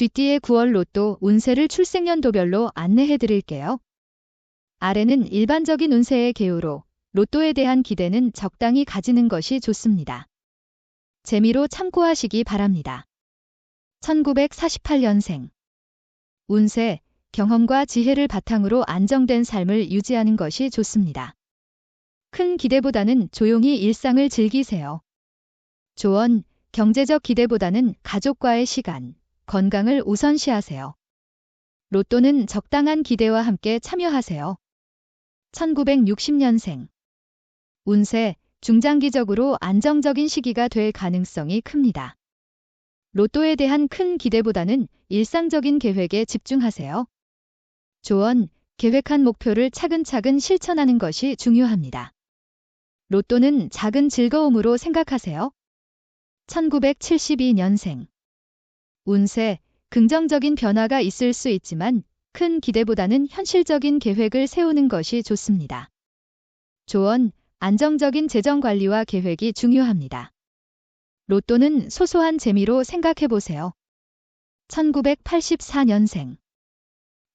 GT의 9월 로또 운세를 출생연도별로 안내해 드릴게요. 아래는 일반적인 운세의 개요로 로또에 대한 기대는 적당히 가지는 것이 좋습니다. 재미로 참고하시기 바랍니다. 1948년생 운세, 경험과 지혜를 바탕으로 안정된 삶을 유지하는 것이 좋습니다. 큰 기대보다는 조용히 일상을 즐기세요. 조언, 경제적 기대보다는 가족과의 시간, 건강을 우선시하세요. 로또는 적당한 기대와 함께 참여하세요. 1960년생 운세, 중장기적으로 안정적인 시기가 될 가능성이 큽니다. 로또에 대한 큰 기대보다는 일상적인 계획에 집중하세요. 조언, 계획한 목표를 차근차근 실천하는 것이 중요합니다. 로또는 작은 즐거움으로 생각하세요. 1972년생 운세, 긍정적인 변화가 있을 수 있지만 큰 기대보다는 현실적인 계획을 세우는 것이 좋습니다. 조언, 안정적인 재정 관리와 계획이 중요합니다. 로또는 소소한 재미로 생각해 보세요. 1984년생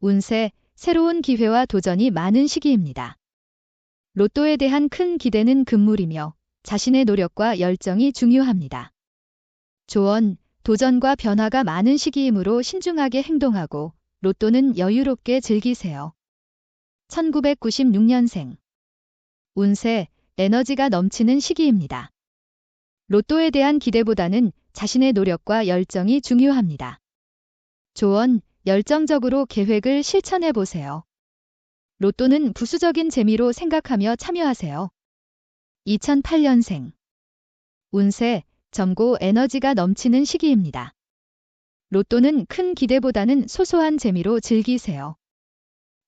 운세, 새로운 기회와 도전이 많은 시기입니다. 로또에 대한 큰 기대는 금물이며 자신의 노력과 열정이 중요합니다. 조언, 도전과 변화가 많은 시기이므로 신중하게 행동하고 로또는 여유롭게 즐기세요. 1996년생 운세, 에너지가 넘치는 시기입니다. 로또에 대한 기대보다는 자신의 노력과 열정이 중요합니다. 조언, 열정적으로 계획을 실천해 보세요. 로또는 부수적인 재미로 생각하며 참여하세요. 2008년생 운세, 점고 에너지가 넘치는 시기입니다. 로또는 큰 기대보다는 소소한 재미로 즐기세요.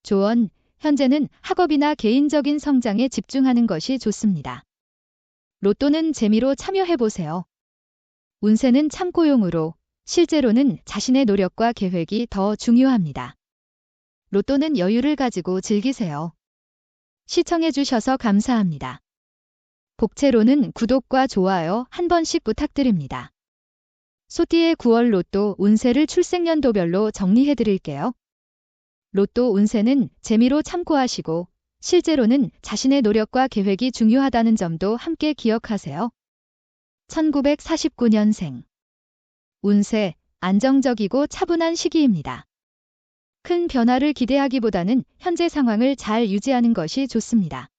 조언, 현재는 학업이나 개인적인 성장에 집중하는 것이 좋습니다. 로또는 재미로 참여해보세요. 운세는 참고용으로, 실제로는 자신의 노력과 계획이 더 중요합니다. 로또는 여유를 가지고 즐기세요. 시청해주셔서 감사합니다. 복채로는 구독과 좋아요 한 번씩 부탁드립니다. 소띠의 9월 로또 운세를 출생연도별로 정리해드릴게요. 로또 운세는 재미로 참고하시고 실제로는 자신의 노력과 계획이 중요하다는 점도 함께 기억하세요. 1949년생 운세 안정적이고 차분한 시기입니다. 큰 변화를 기대하기보다는 현재 상황을 잘 유지하는 것이 좋습니다.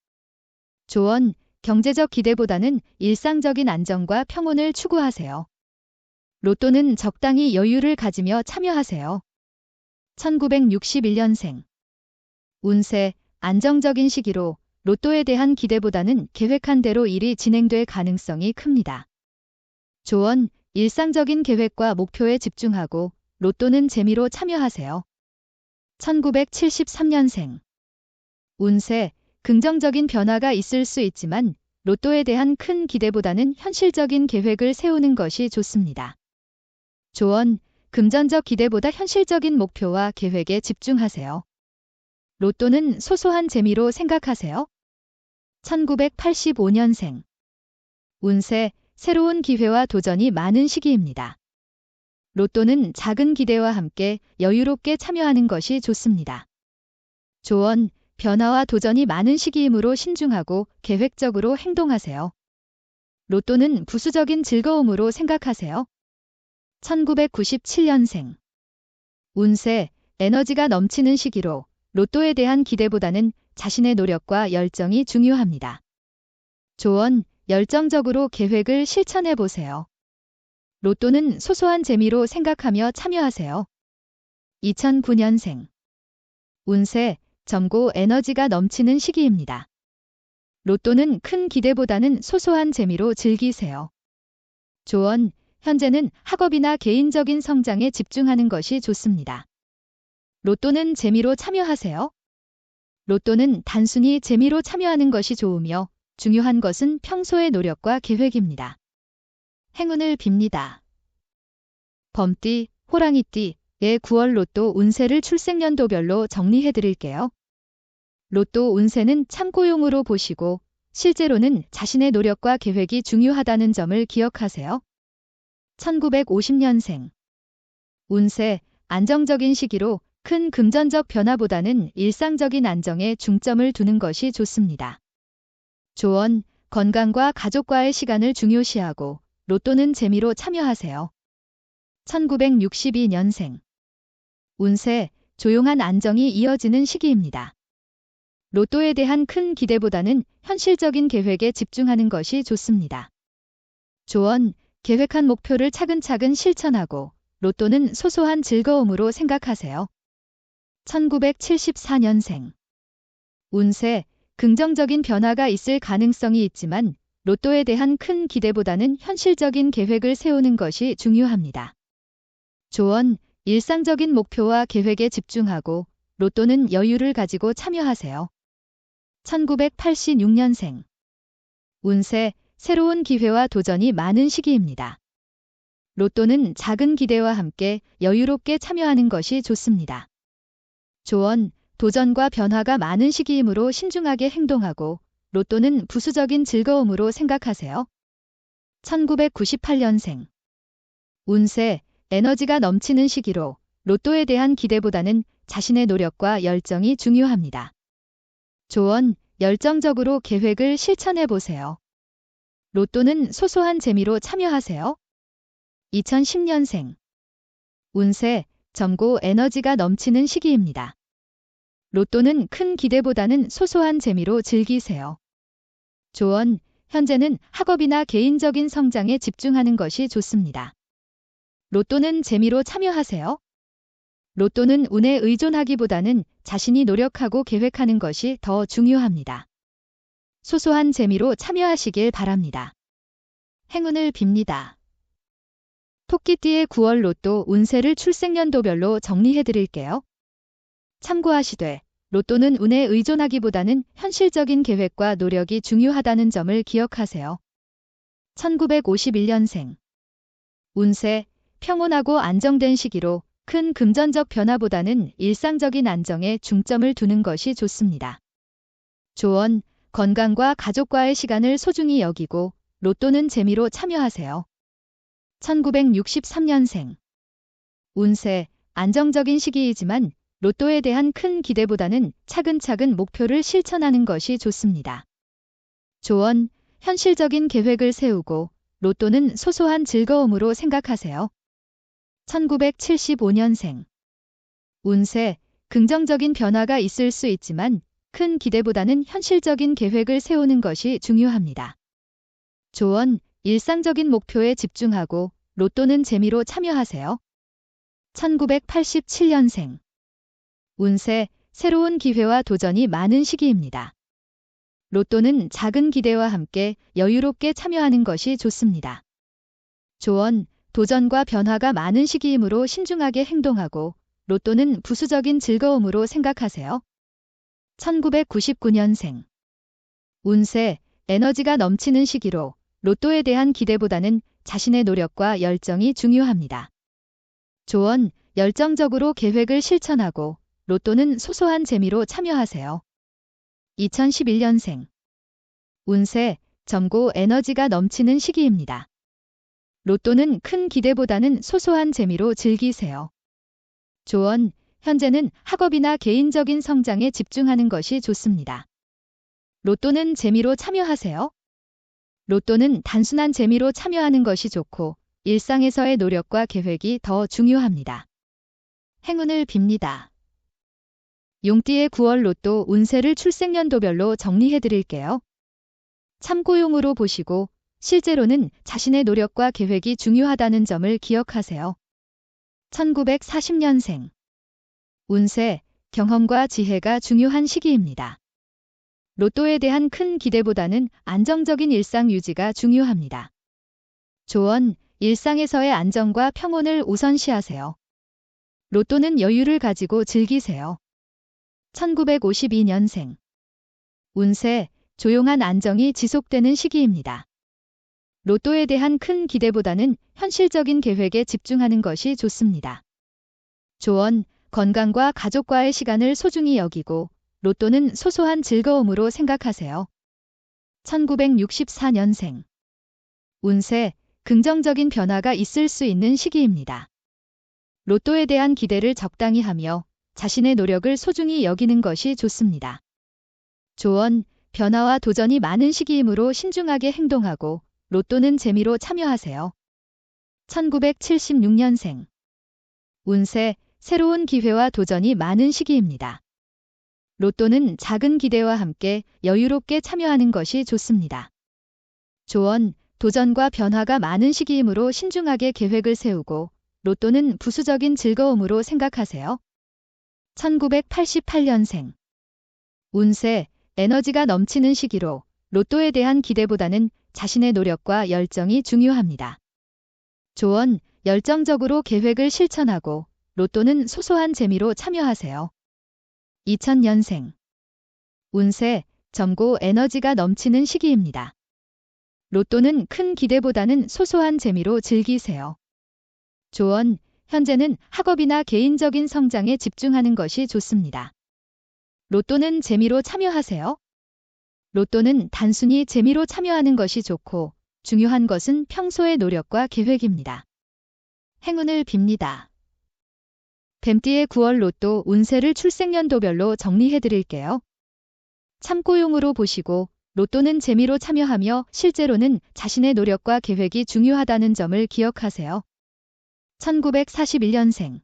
조언, 경제적 기대보다는 일상적인 안정과 평온을 추구하세요. 로또는 적당히 여유를 가지며 참여하세요. 1961년생 운세, 안정적인 시기로 로또에 대한 기대보다는 계획한 대로 일이 진행될 가능성이 큽니다. 조언, 일상적인 계획과 목표에 집중하고 로또는 재미로 참여하세요. 1973년생 운세, 긍정적인 변화가 있을 수 있지만 로또에 대한 큰 기대보다는 현실적인 계획을 세우는 것이 좋습니다. 조언, 금전적 기대보다 현실적인 목표와 계획에 집중하세요. 로또는 소소한 재미로 생각하세요. 1985년생 운세, 새로운 기회와 도전이 많은 시기입니다. 로또는 작은 기대와 함께 여유롭게 참여하는 것이 좋습니다. 조언, 변화와 도전이 많은 시기이므로 신중하고 계획적으로 행동하세요. 로또는 부수적인 즐거움으로 생각하세요. 1997년생 운세, 에너지가 넘치는 시기로 로또에 대한 기대보다는 자신의 노력과 열정이 중요합니다. 조언, 열정적으로 계획을 실천해 보세요. 로또는 소소한 재미로 생각하며 참여하세요. 2009년생 운세, 점고 에너지가 넘치는 시기입니다. 로또는 큰 기대보다는 소소한 재미로 즐기세요. 조언, 현재는 학업이나 개인적인 성장에 집중하는 것이 좋습니다. 로또는 재미로 참여하세요. 로또는 단순히 재미로 참여하는 것이 좋으며 중요한 것은 평소의 노력과 계획입니다. 행운을 빕니다. 범띠, 호랑이띠의 9월 로또 운세를 출생연도별로 정리해 드릴게요. 로또 운세는 참고용으로 보시고 실제로는 자신의 노력과 계획이 중요하다는 점을 기억하세요. 1950년생 운세, 안정적인 시기로 큰 금전적 변화보다는 일상적인 안정에 중점을 두는 것이 좋습니다. 조언, 건강과 가족과의 시간을 중요시하고 로또는 재미로 참여하세요. 1962년생 운세, 조용한 안정이 이어지는 시기입니다. 로또에 대한 큰 기대보다는 현실적인 계획에 집중하는 것이 좋습니다. 조언, 계획한 목표를 차근차근 실천하고 로또는 소소한 즐거움으로 생각하세요. 1974년생 운세, 긍정적인 변화가 있을 가능성이 있지만 로또에 대한 큰 기대보다는 현실적인 계획을 세우는 것이 중요합니다. 조언, 일상적인 목표와 계획에 집중하고 로또는 여유를 가지고 참여하세요. 1986년생 운세, 새로운 기회와 도전이 많은 시기입니다. 로또는 작은 기대와 함께 여유롭게 참여하는 것이 좋습니다. 조언, 도전과 변화가 많은 시기이므로 신중하게 행동하고 로또는 부수적인 즐거움으로 생각하세요. 1998년생 운세, 에너지가 넘치는 시기로 로또에 대한 기대보다는 자신의 노력과 열정이 중요합니다. 조언, 열정적으로 계획을 실천해 보세요. 로또는 소소한 재미로 참여하세요. 2010년생 운세, 점고 에너지가 넘치는 시기입니다. 로또는 큰 기대보다는 소소한 재미로 즐기세요. 조언, 현재는 학업이나 개인적인 성장에 집중하는 것이 좋습니다. 로또는 재미로 참여하세요. 로또는 운에 의존하기보다는 자신이 노력하고 계획하는 것이 더 중요합니다. 소소한 재미로 참여하시길 바랍니다. 행운을 빕니다. 토끼띠의 9월 로또 운세를 출생연도별로 정리해 드릴게요. 참고하시되 로또는 운에 의존하기보다는 현실적인 계획과 노력이 중요하다는 점을 기억하세요. 1951년생 운세 평온하고 안정된 시기로 큰 금전적 변화보다는 일상적인 안정에 중점을 두는 것이 좋습니다. 조언, 건강과 가족과의 시간을 소중히 여기고 로또는 재미로 참여하세요. 1963년생 운세, 안정적인 시기이지만 로또에 대한 큰 기대보다는 차근차근 목표를 실천하는 것이 좋습니다. 조언, 현실적인 계획을 세우고 로또는 소소한 즐거움으로 생각하세요. 1975년생 운세, 긍정적인 변화가 있을 수 있지만 큰 기대보다는 현실적인 계획을 세우는 것이 중요합니다. 조언, 일상적인 목표에 집중하고 로또는 재미로 참여하세요. 1987년생 운세, 새로운 기회와 도전이 많은 시기입니다. 로또는 작은 기대와 함께 여유롭게 참여하는 것이 좋습니다. 조언, 도전과 변화가 많은 시기이므로 신중하게 행동하고 로또는 부수적인 즐거움으로 생각하세요. 1999년생 운세, 에너지가 넘치는 시기로 로또에 대한 기대보다는 자신의 노력과 열정이 중요합니다. 조언, 열정적으로 계획을 실천하고 로또는 소소한 재미로 참여하세요. 2011년생 운세, 점고 에너지가 넘치는 시기입니다. 로또는 큰 기대보다는 소소한 재미로 즐기세요. 조언, 현재는 학업이나 개인적인 성장에 집중하는 것이 좋습니다. 로또는 재미로 참여하세요. 로또는 단순한 재미로 참여하는 것이 좋고 일상에서의 노력과 계획이 더 중요합니다. 행운을 빕니다. 용띠의 9월 로또 운세를 출생연도별로 정리해 드릴게요. 참고용으로 보시고 실제로는 자신의 노력과 계획이 중요하다는 점을 기억하세요. 1940년생 운세, 경험과 지혜가 중요한 시기입니다. 로또에 대한 큰 기대보다는 안정적인 일상 유지가 중요합니다. 조언, 일상에서의 안정과 평온을 우선시하세요. 로또는 여유를 가지고 즐기세요. 1952년생 운세, 조용한 안정이 지속되는 시기입니다. 로또에 대한 큰 기대보다는 현실적인 계획에 집중하는 것이 좋습니다. 조언, 건강과 가족과의 시간을 소중히 여기고 로또는 소소한 즐거움으로 생각하세요. 1964년생 운세, 긍정적인 변화가 있을 수 있는 시기입니다. 로또에 대한 기대를 적당히 하며 자신의 노력을 소중히 여기는 것이 좋습니다. 조언, 변화와 도전이 많은 시기이므로 신중하게 행동하고 로또는 재미로 참여하세요. 1976년생 운세, 새로운 기회와 도전이 많은 시기입니다. 로또는 작은 기대와 함께 여유롭게 참여하는 것이 좋습니다. 조언, 도전과 변화가 많은 시기이므로 신중하게 계획을 세우고 로또는 부수적인 즐거움으로 생각하세요. 1988년생 운세, 에너지가 넘치는 시기로 로또에 대한 기대보다는 자신의 노력과 열정이 중요합니다. 조언, 열정적으로 계획을 실천하고 로또는 소소한 재미로 참여하세요. 2000년생 운세, 점고 에너지가 넘치는 시기입니다. 로또는 큰 기대보다는 소소한 재미로 즐기세요. 조언, 현재는 학업이나 개인적인 성장에 집중하는 것이 좋습니다. 로또는 재미로 참여하세요. 로또는 단순히 재미로 참여하는 것이 좋고 중요한 것은 평소의 노력과 계획입니다. 행운을 빕니다. 뱀띠의 9월 로또 운세를 출생연도별로 정리해 드릴게요. 참고용으로 보시고 로또는 재미로 참여하며 실제로는 자신의 노력과 계획이 중요하다는 점을 기억하세요. 1941년생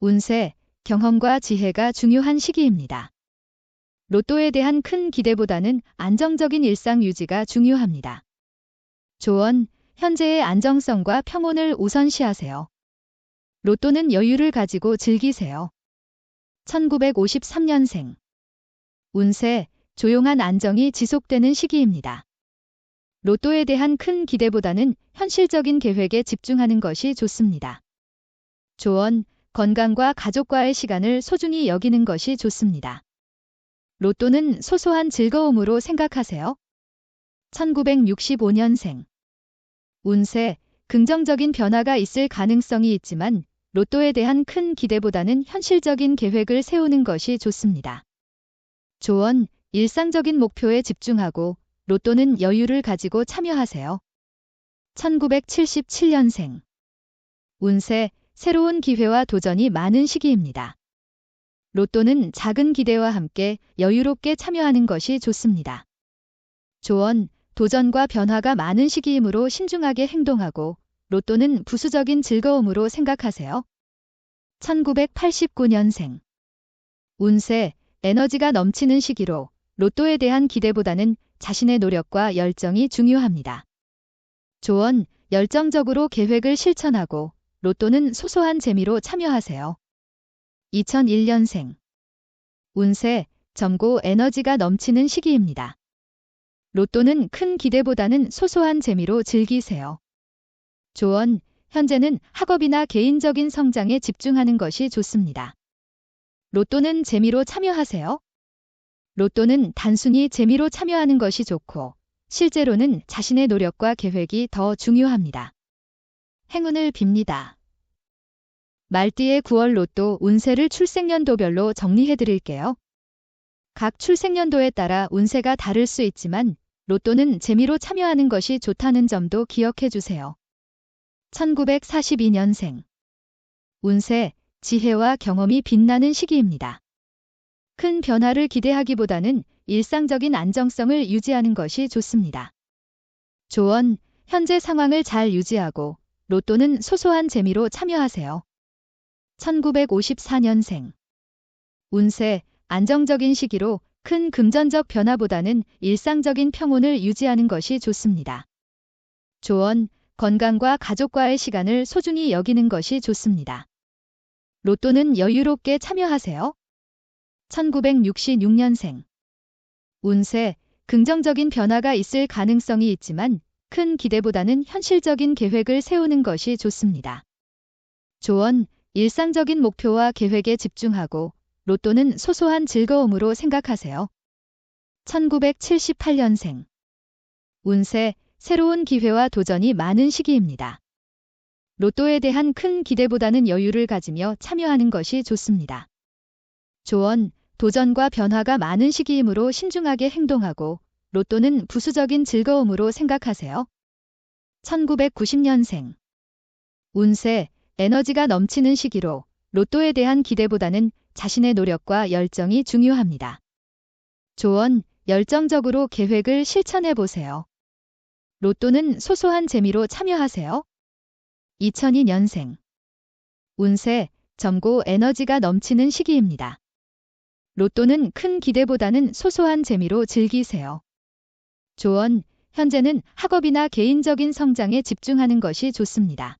운세, 경험과 지혜가 중요한 시기입니다. 로또에 대한 큰 기대보다는 안정적인 일상 유지가 중요합니다. 조언, 현재의 안정성과 평온을 우선시하세요. 로또는 여유를 가지고 즐기세요. 1953년생 운세, 조용한 안정이 지속되는 시기입니다. 로또에 대한 큰 기대보다는 현실적인 계획에 집중하는 것이 좋습니다. 조언, 건강과 가족과의 시간을 소중히 여기는 것이 좋습니다. 로또는 소소한 즐거움으로 생각하세요. 1965년생 운세, 긍정적인 변화가 있을 가능성이 있지만 로또에 대한 큰 기대보다는 현실적인 계획을 세우는 것이 좋습니다. 조언, 일상적인 목표에 집중하고 로또는 여유를 가지고 참여하세요. 1977년생 운세, 새로운 기회와 도전이 많은 시기입니다. 로또는 작은 기대와 함께 여유롭게 참여하는 것이 좋습니다. 조언, 도전과 변화가 많은 시기이므로 신중하게 행동하고 로또는 부수적인 즐거움으로 생각하세요. 1989년생 운세, 에너지가 넘치는 시기로 로또에 대한 기대보다는 자신의 노력과 열정이 중요합니다. 조언, 열정적으로 계획을 실천하고 로또는 소소한 재미로 참여하세요. 2001년생 운세, 점고 에너지가 넘치는 시기입니다. 로또는 큰 기대보다는 소소한 재미로 즐기세요. 조언, 현재는 학업이나 개인적인 성장에 집중하는 것이 좋습니다. 로또는 재미로 참여하세요. 로또는 단순히 재미로 참여하는 것이 좋고 실제로는 자신의 노력과 계획이 더 중요합니다. 행운을 빕니다. 말띠의 9월 로또 운세를 출생연도별로 정리해 드릴게요. 각 출생연도에 따라 운세가 다를 수 있지만 로또는 재미로 참여하는 것이 좋다는 점도 기억해 주세요. 1942년생 운세, 지혜와 경험이 빛나는 시기입니다. 큰 변화를 기대하기보다는 일상적인 안정성을 유지하는 것이 좋습니다. 조언, 현재 상황을 잘 유지하고 로또는 소소한 재미로 참여하세요. 1954년생 운세, 안정적인 시기로 큰 금전적 변화보다는 일상적인 평온을 유지하는 것이 좋습니다. 조언, 건강과 가족과의 시간을 소중히 여기는 것이 좋습니다. 로또는 여유롭게 참여하세요. 1966년생 운세, 긍정적인 변화가 있을 가능성이 있지만 큰 기대보다는 현실적인 계획을 세우는 것이 좋습니다. 조언, 일상적인 목표와 계획에 집중하고 로또는 소소한 즐거움으로 생각하세요. 1978년생 운세, 새로운 기회와 도전이 많은 시기입니다. 로또에 대한 큰 기대보다는 여유를 가지며 참여하는 것이 좋습니다. 조언, 도전과 변화가 많은 시기이므로 신중하게 행동하고 로또는 부수적인 즐거움으로 생각하세요. 1990년생 운세, 에너지가 넘치는 시기로 로또에 대한 기대보다는 자신의 노력과 열정이 중요합니다. 조언, 열정적으로 계획을 실천해 보세요. 로또는 소소한 재미로 참여하세요. 2002년생. 운세, 점고 에너지가 넘치는 시기입니다. 로또는 큰 기대보다는 소소한 재미로 즐기세요. 조언, 현재는 학업이나 개인적인 성장에 집중하는 것이 좋습니다.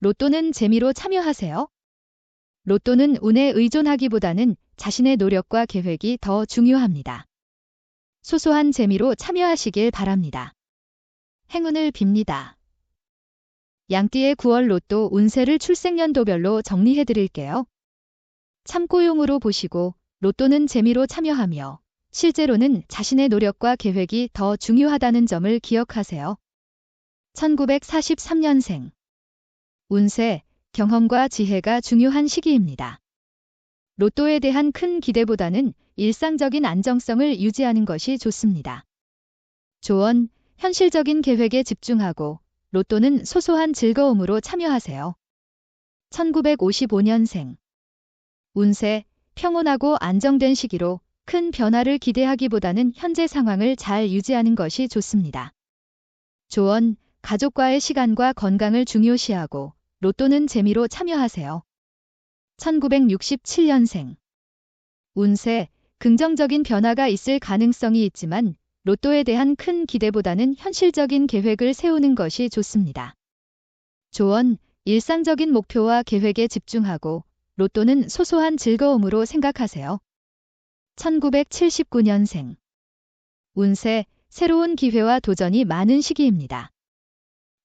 로또는 재미로 참여하세요. 로또는 운에 의존하기보다는 자신의 노력과 계획이 더 중요합니다. 소소한 재미로 참여하시길 바랍니다. 행운을 빕니다. 양띠의 9월 로또 운세를 출생연도별로 정리해 드릴게요. 참고용으로 보시고 로또는 재미로 참여하며 실제로는 자신의 노력과 계획이 더 중요하다는 점을 기억하세요. 1943년생 운세, 경험과 지혜가 중요한 시기입니다. 로또에 대한 큰 기대보다는 일상적인 안정성을 유지하는 것이 좋습니다. 조언, 현실적인 계획에 집중하고 로또는 소소한 즐거움으로 참여하세요. 1955년생 운세, 평온하고 안정된 시기로 큰 변화를 기대하기보다는 현재 상황을 잘 유지하는 것이 좋습니다. 조언, 가족과의 시간과 건강을 중요시하고 로또는 재미로 참여하세요. 1967년생 운세, 긍정적인 변화가 있을 가능성이 있지만 로또에 대한 큰 기대보다는 현실적인 계획을 세우는 것이 좋습니다. 조언, 일상적인 목표와 계획에 집중하고 로또는 소소한 즐거움으로 생각하세요. 1979년생 운세, 새로운 기회와 도전이 많은 시기입니다.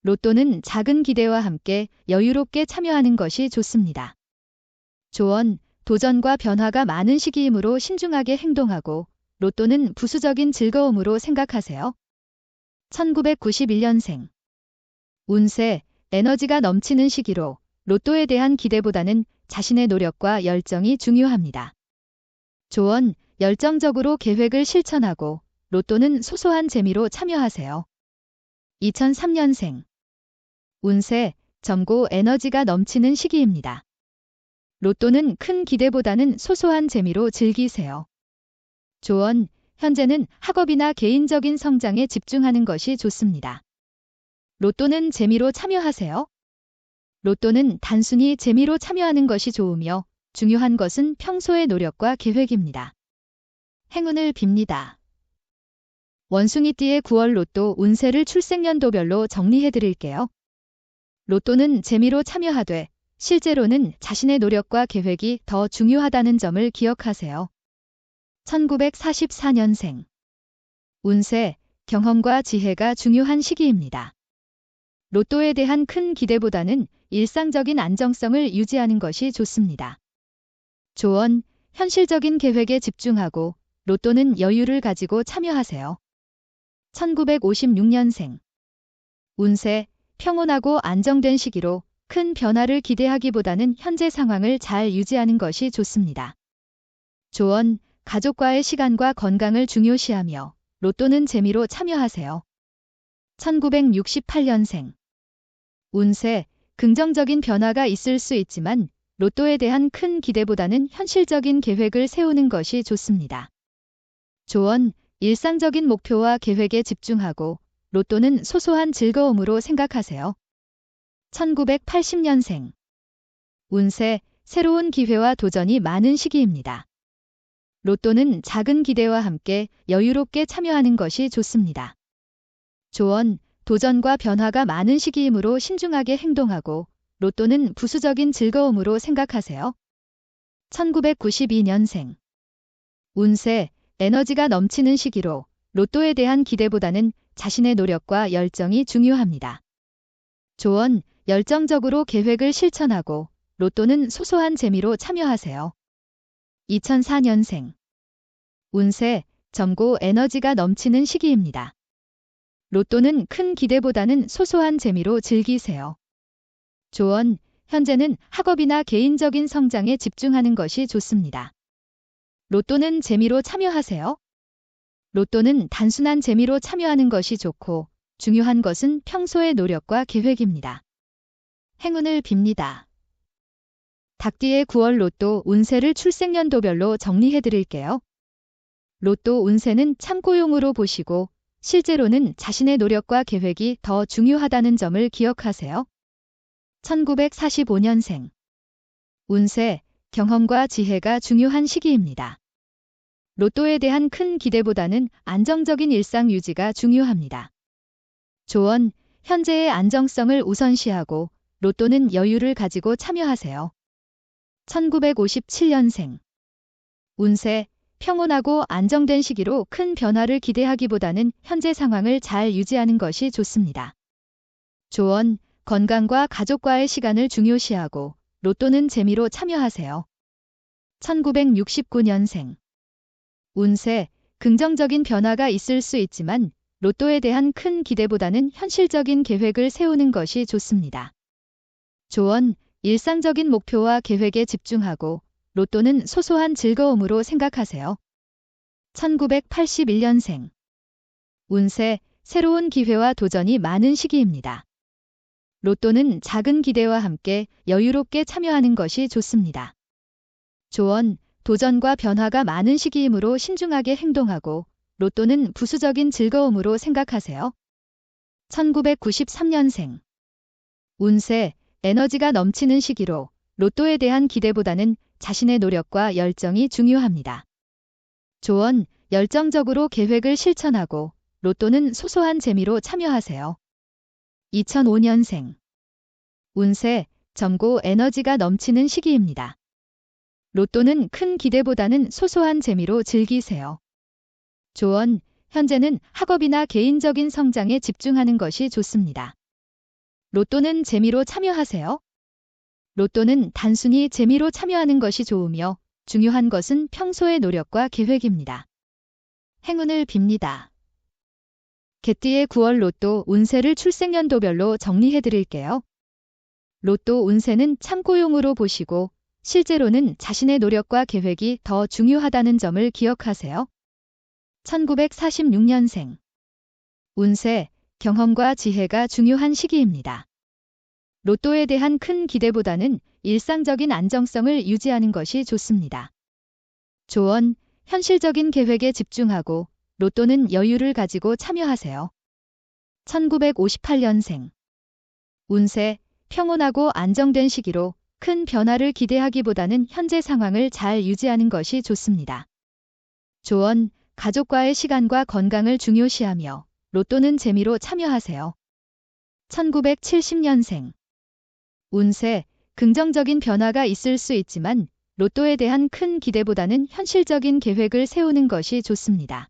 로또는 작은 기대와 함께 여유롭게 참여하는 것이 좋습니다. 조언, 도전과 변화가 많은 시기이므로 신중하게 행동하고 로또는 부수적인 즐거움으로 생각하세요. 1991년생 운세, 에너지가 넘치는 시기로 로또에 대한 기대보다는 자신의 노력과 열정이 중요합니다. 조언, 열정적으로 계획을 실천하고 로또는 소소한 재미로 참여하세요. 2003년생 운세, 점고 에너지가 넘치는 시기입니다. 로또는 큰 기대보다는 소소한 재미로 즐기세요. 조언, 현재는 학업이나 개인적인 성장에 집중하는 것이 좋습니다. 로또는 재미로 참여하세요. 로또는 단순히 재미로 참여하는 것이 좋으며 중요한 것은 평소의 노력과 계획입니다. 행운을 빕니다. 원숭이띠의 9월 로또 운세를 출생연도별로 정리해 드릴게요. 로또는 재미로 참여하되 실제로는 자신의 노력과 계획이 더 중요하다는 점을 기억하세요. 1944년생 운세, 경험과 지혜가 중요한 시기입니다. 로또에 대한 큰 기대보다는 일상적인 안정성을 유지하는 것이 좋습니다. 조언, 현실적인 계획에 집중하고 로또는 여유를 가지고 참여하세요. 1956년생 운세, 평온하고 안정된 시기로 큰 변화를 기대하기보다는 현재 상황을 잘 유지하는 것이 좋습니다. 조언, 가족과의 시간과 건강을 중요시하며 로또는 재미로 참여하세요. 1968년생 운세, 긍정적인 변화가 있을 수 있지만 로또에 대한 큰 기대보다는 현실적인 계획을 세우는 것이 좋습니다. 조언, 일상적인 목표와 계획에 집중하고 로또는 소소한 즐거움으로 생각하세요. 1980년생 운세, 새로운 기회와 도전이 많은 시기입니다. 로또는 작은 기대와 함께 여유롭게 참여하는 것이 좋습니다. 조언, 도전과 변화가 많은 시기이므로 신중하게 행동하고 로또는 부수적인 즐거움으로 생각하세요. 1992년생 운세, 에너지가 넘치는 시기로 로또에 대한 기대보다는 자신의 노력과 열정이 중요합니다. 조언, 열정적으로 계획을 실천하고 로또는 소소한 재미로 참여하세요. 2004년생 운세, 점고 에너지가 넘치는 시기입니다. 로또는 큰 기대보다는 소소한 재미로 즐기세요. 조언, 현재는 학업이나 개인적인 성장에 집중하는 것이 좋습니다. 로또는 재미로 참여하세요. 로또는 단순한 재미로 참여하는 것이 좋고 중요한 것은 평소의 노력과 계획입니다. 행운을 빕니다. 닭띠의 9월 로또 운세를 출생연도별로 정리해 드릴게요. 로또 운세는 참고용으로 보시고 실제로는 자신의 노력과 계획이 더 중요하다는 점을 기억하세요. 1945년생 운세, 경험과 지혜가 중요한 시기입니다. 로또에 대한 큰 기대보다는 안정적인 일상 유지가 중요합니다. 조언, 현재의 안정성을 우선시하고 로또는 여유를 가지고 참여하세요. 1957년생 운세, 평온하고 안정된 시기로 큰 변화를 기대하기보다는 현재 상황을 잘 유지하는 것이 좋습니다. 조언, 건강과 가족과의 시간을 중요시하고 로또는 재미로 참여하세요. 1969년생 운세, 긍정적인 변화가 있을 수 있지만 로또에 대한 큰 기대보다는 현실적인 계획을 세우는 것이 좋습니다. 조언, 일상적인 목표와 계획에 집중하고 로또는 소소한 즐거움으로 생각하세요. 1981년생 운세, 새로운 기회와 도전이 많은 시기입니다. 로또는 작은 기대와 함께 여유롭게 참여하는 것이 좋습니다. 조언, 도전과 변화가 많은 시기이므로 신중하게 행동하고 로또는 부수적인 즐거움으로 생각하세요. 1993년생 운세, 에너지가 넘치는 시기로 로또에 대한 기대보다는 자신의 노력과 열정이 중요합니다. 조언, 열정적으로 계획을 실천하고 로또는 소소한 재미로 참여하세요. 2005년생 운세, 점고 에너지가 넘치는 시기입니다. 로또는 큰 기대보다는 소소한 재미로 즐기세요. 조언, 현재는 학업이나 개인적인 성장에 집중하는 것이 좋습니다. 로또는 재미로 참여하세요. 로또는 단순히 재미로 참여하는 것이 좋으며 중요한 것은 평소의 노력과 계획입니다. 행운을 빕니다. 개띠의 9월 로또 운세를 출생연도별로 정리해 드릴게요. 로또 운세는 참고용으로 보시고 실제로는 자신의 노력과 계획이 더 중요하다는 점을 기억하세요. 1946년생 운세, 경험과 지혜가 중요한 시기입니다. 로또에 대한 큰 기대보다는 일상적인 안정성을 유지하는 것이 좋습니다. 조언, 현실적인 계획에 집중하고 로또는 여유를 가지고 참여하세요. 1958년생 운세, 평온하고 안정된 시기로 큰 변화를 기대하기보다는 현재 상황을 잘 유지하는 것이 좋습니다. 조언, 가족과의 시간과 건강을 중요시하며 로또는 재미로 참여하세요. 1970년생 운세, 긍정적인 변화가 있을 수 있지만 로또에 대한 큰 기대보다는 현실적인 계획을 세우는 것이 좋습니다.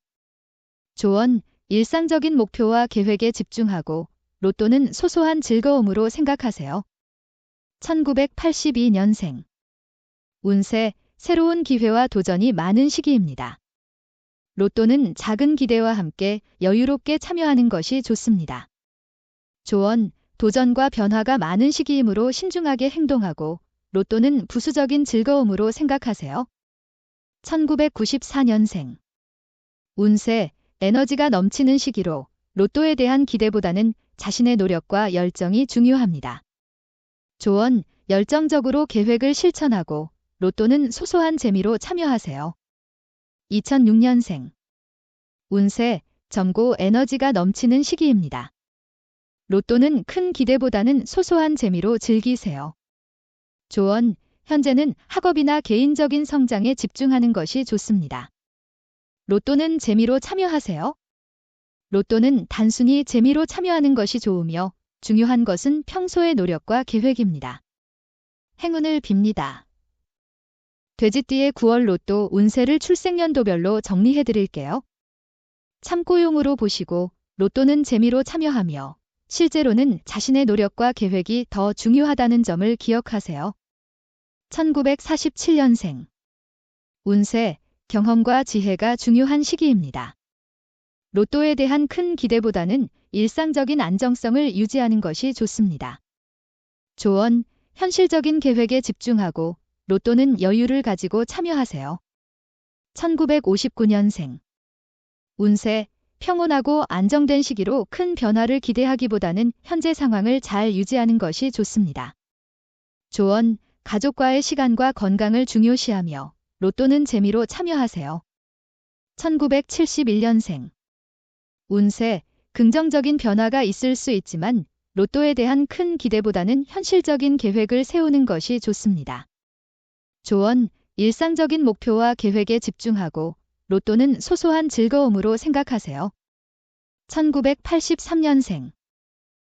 조언, 일상적인 목표와 계획에 집중하고 로또는 소소한 즐거움으로 생각하세요. 1982년생 운세, 새로운 기회와 도전이 많은 시기입니다. 로또는 작은 기대와 함께 여유롭게 참여하는 것이 좋습니다. 조언, 도전과 변화가 많은 시기이므로 신중하게 행동하고 로또는 부수적인 즐거움으로 생각하세요. 1994년생 운세, 에너지가 넘치는 시기로 로또에 대한 기대보다는 자신의 노력과 열정이 중요합니다. 조언, 열정적으로 계획을 실천하고 로또는 소소한 재미로 참여하세요. 2006년생 운세, 점고 에너지가 넘치는 시기입니다. 로또는 큰 기대보다는 소소한 재미로 즐기세요. 조언, 현재는 학업이나 개인적인 성장에 집중하는 것이 좋습니다. 로또는 재미로 참여하세요. 로또는 단순히 재미로 참여하는 것이 좋으며 중요한 것은 평소의 노력과 계획입니다. 행운을 빕니다. 돼지띠의 9월 로또 운세를 출생연도별로 정리해 드릴게요. 참고용으로 보시고 로또는 재미로 참여하며 실제로는 자신의 노력과 계획이 더 중요하다는 점을 기억하세요. 1947년생 운세, 경험과 지혜가 중요한 시기입니다. 로또에 대한 큰 기대보다는 일상적인 안정성을 유지하는 것이 좋습니다. 조언, 현실적인 계획에 집중하고 로또는 여유를 가지고 참여하세요. 1959년생 운세, 평온하고 안정된 시기로 큰 변화를 기대하기보다는 현재 상황을 잘 유지하는 것이 좋습니다. 조언, 가족과의 시간과 건강을 중요시하며 로또는 재미로 참여하세요. 1971년생. 운세, 긍정적인 변화가 있을 수 있지만 로또에 대한 큰 기대보다는 현실적인 계획을 세우는 것이 좋습니다. 조언, 일상적인 목표와 계획에 집중하고 로또는 소소한 즐거움으로 생각하세요. 1983년생.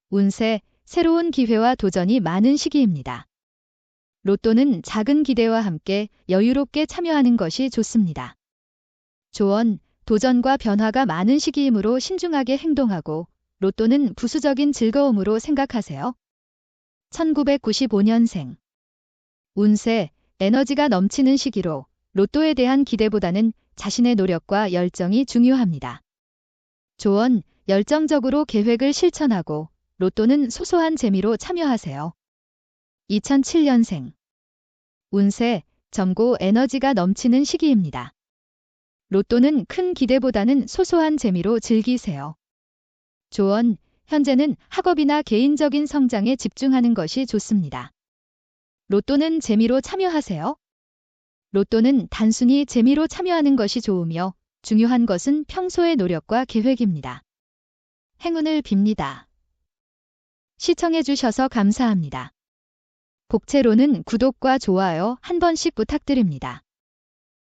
운세, 새로운 기회와 도전이 많은 시기입니다. 로또는 작은 기대와 함께 여유롭게 참여하는 것이 좋습니다. 조언, 도전과 변화가 많은 시기이므로 신중하게 행동하고 로또는 부수적인 즐거움으로 생각하세요. 1995년생. 운세, 에너지가 넘치는 시기로 로또에 대한 기대보다는 자신의 노력과 열정이 중요합니다. 조언, 열정적으로 계획을 실천하고 로또는 소소한 재미로 참여하세요. 2007년생. 운세, 점고 에너지가 넘치는 시기입니다. 로또는 큰 기대보다는 소소한 재미로 즐기세요. 조언, 현재는 학업이나 개인적인 성장에 집중하는 것이 좋습니다. 로또는 재미로 참여하세요. 로또는 단순히 재미로 참여하는 것이 좋으며 중요한 것은 평소의 노력과 계획입니다. 행운을 빕니다. 시청해주셔서 감사합니다. 복채로는 구독과 좋아요 한 번씩 부탁드립니다.